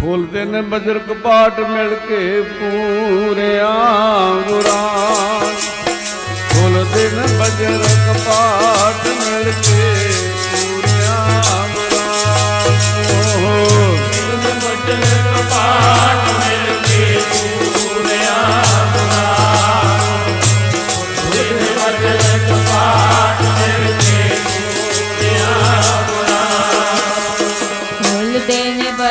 ਖੋਲਦੇ ਨੇ ਬਜ਼ੁਰਗ ਪਾਠ ਮਿਲ ਕੇ ਪੂਰਿਆ ਗੁਰਾਂ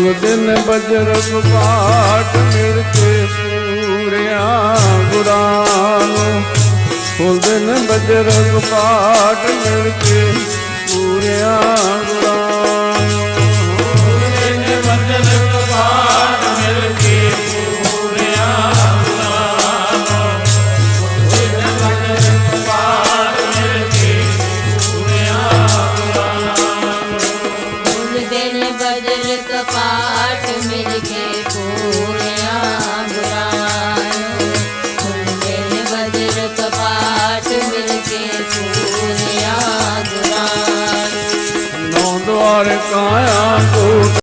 कुल दिन बजरंग पाठ मिलते पूरिया गुरान कुल दिन बजरंग पाठ मिलते और काया को